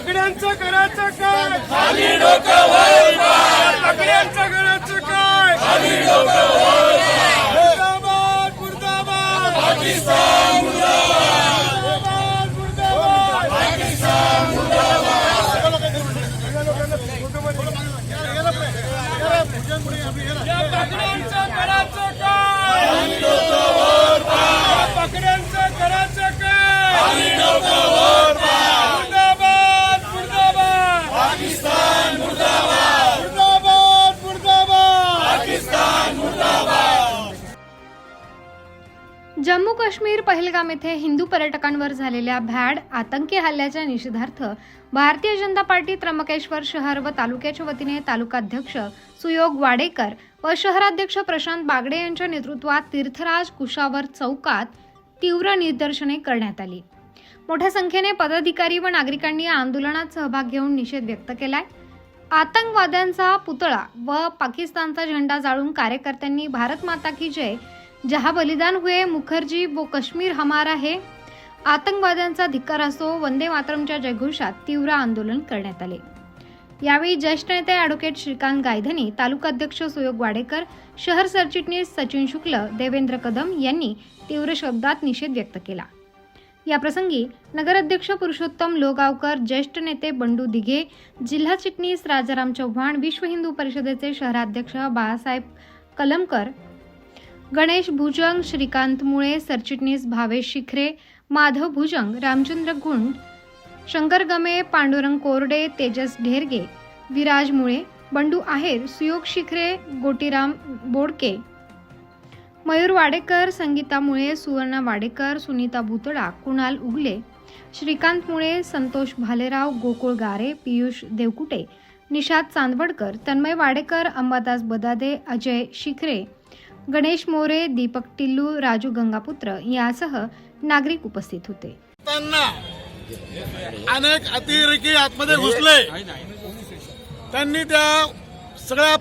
पकड्यांचं करायचं काय? खाली डोकं वर पकड्यांचं करायचं काय? खाली डोकं मुर्दाबाद मुर्दाबाद. पाकिस्तान मुर्दाबाद. मुर्दाबाद पाकिस्तान मुर्दाबाद. या पकड्यांचं करायचं काय खाली डोकं वर पकड्यांचं करायचं काय खाली डोकं वर मुर्दाबाद मुर्दाबाद पाकिस्तान मुर्दाबाद मुर्दाबाद मुर्दाबाद पाकिस्तान मुर्दाबाद जम्मू काश्मीर पहलगाम येथे हिंदू पर्यटकांवर झालेल्या भॅड आतंकी हल्ल्याच्या निषेधार्थ भारतीय जनता पार्टी त्र्यंबकेश्वर शहर व तालुक्याच्या वतीने तालुकाध्यक्ष सुयोग वाडेकर व शहराध्यक्ष प्रशांत बागडे यांच्या नेतृत्वात तीर्थराज कुशावर चौकात तीव्र निदर्शने करण्यात आली. मोठ्या संख्येने पदाधिकारी व नागरिकांनी आंदोलनात सहभाग घेऊन निषेध व्यक्त केलाय. आतंकवाद्यांचा पुतळा व पाकिस्तानचा झेंडा जाळून कार्यकर्त्यांनी भारत माता की जय जहा बलिदान हुए मुखर्जी वो कश्मीर हमारा है आतंकवाद्यांचा धिक्कार असो वंदे मातरमच्या जयघोषात तीव्र आंदोलन करण्यात आले. यावेळी ज्येष्ठ नेते ॲडव्होकेट श्रीकांत गायधनी तालुकाध्यक्ष सुयोग वाडेकर शहर सरचिटणीस सचिन शुक्ल देवेंद्र कदम यांनी तीव्र शब्दात निषेध व्यक्त केला. याप्रसंगी नगराध्यक्ष पुरुषोत्तम लोगावकर ज्येष्ठ नेते बंडू दिघे जिल्हा चिटणीस राजाराम चव्हाण विश्व हिंदू परिषदेचे शहराध्यक्ष बाळासाहेब कलमकर गणेश भुजंग श्रीकांत मुळे सरचिटणीस भावेश शिखरे माधव भुजंग रामचंद्र गुंड शंकर गमे पांडुरंग कोरडे तेजस ढेरगे विराज मुळे बंडू आहेर सुयोग शिखरे गोटीराम बोडके मयूर वाडेकर संगीता मुळे सुवर्णा वाडेकर सुनीता भुतडा कुणाल उगले श्रीकांत मुळे संतोष भालेराव गोकुळ गारे पियुष देवकुटे निषाद चांदवडकर तन्मय वाडेकर अंबादास बदादे अजय शिखरे गणेश मोरे दीपक टिल्लू राजू गंगापुत्र यासह नागरिक उपस्थित होते. त्यांना अनेक अतिरेकी आतमध्ये घुसले. त्यांनी त्या सगळ्या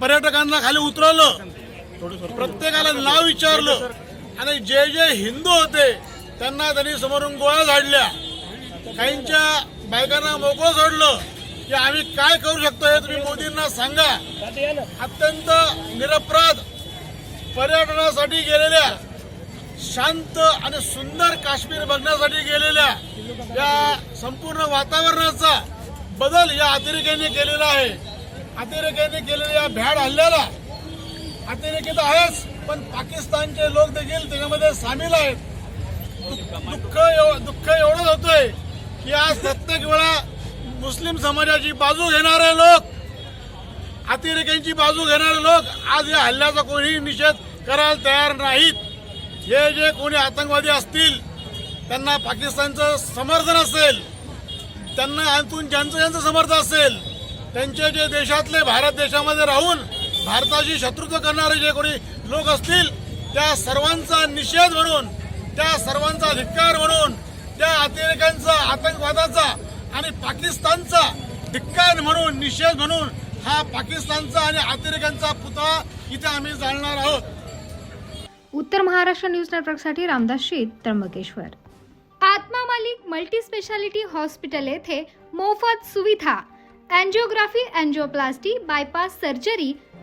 पर्यटकांना खाली उतरवलं. प्रत्येकाला नाव विचारलं. आणि जे जे हिंदू होते त्यांना त्यांनी समोरून गोळ्या झाडल्या. काहींच्या बायकांना मोकळं सोडलं की आम्ही काय करू शकतो हे तुम्ही मोदींना सांगा. अत्यंत निरपराध पर्यटनासाठी गेलेल्या शांत आणि सुंदर काश्मीर बघण्यासाठी गेलेल्या या संपूर्ण वातावरणाचा बदल या अतिरेक्यांनी केलेला आहे. अतिरेक्यांनी केलेल्या या भ्याड हल्ल्याला अतिरेकी तर आहेच पण पाकिस्तानचे लोक देखील त्याच्यामध्ये सामील आहेत. दुःख एव- दुःख एवढंच होतंय की आज प्रत्येक वेळा मुस्लिम समाजाची बाजू घेणारे लोक अतिरेक्यांची बाजू घेणारे लोक आज या हल्ल्याचा कोणीही निषेध करायला तयार नाहीत. हे जे कोणी आतंकवादी असतील त्यांना पाकिस्तानचं समर्थन असेल त्यांना आतून ज्यांचं ज्यांचं समर्थन असेल त्यांचे जे देशातले भारत देशामध्ये राहून भारताशी शत्रुत्व करणारे जे कोणी लोक असतील त्या सर्वांचा निषेध म्हणून त्या सर्वांचा धिक्कार म्हणून त्या अतिरेक्यांचा आतंकवादाचा आणि पाकिस्तानचा धिक्कार म्हणून निषेध म्हणून हा पाकिस्तानचा आणि अतिरेक्यांचा पुतळा इथे आम्ही जाळणार आहोत. उत्तर महाराष्ट्र न्यूज नेटवर्कसाठी रामदास शीत त्र्यंबकेश्वर. आत्मा मालिक मल्टी स्पेशालिटी हॉस्पिटल येथे मोफत सुविधा अँजिओग्राफी अँजिओप्लास्टी बायपास सर्जरी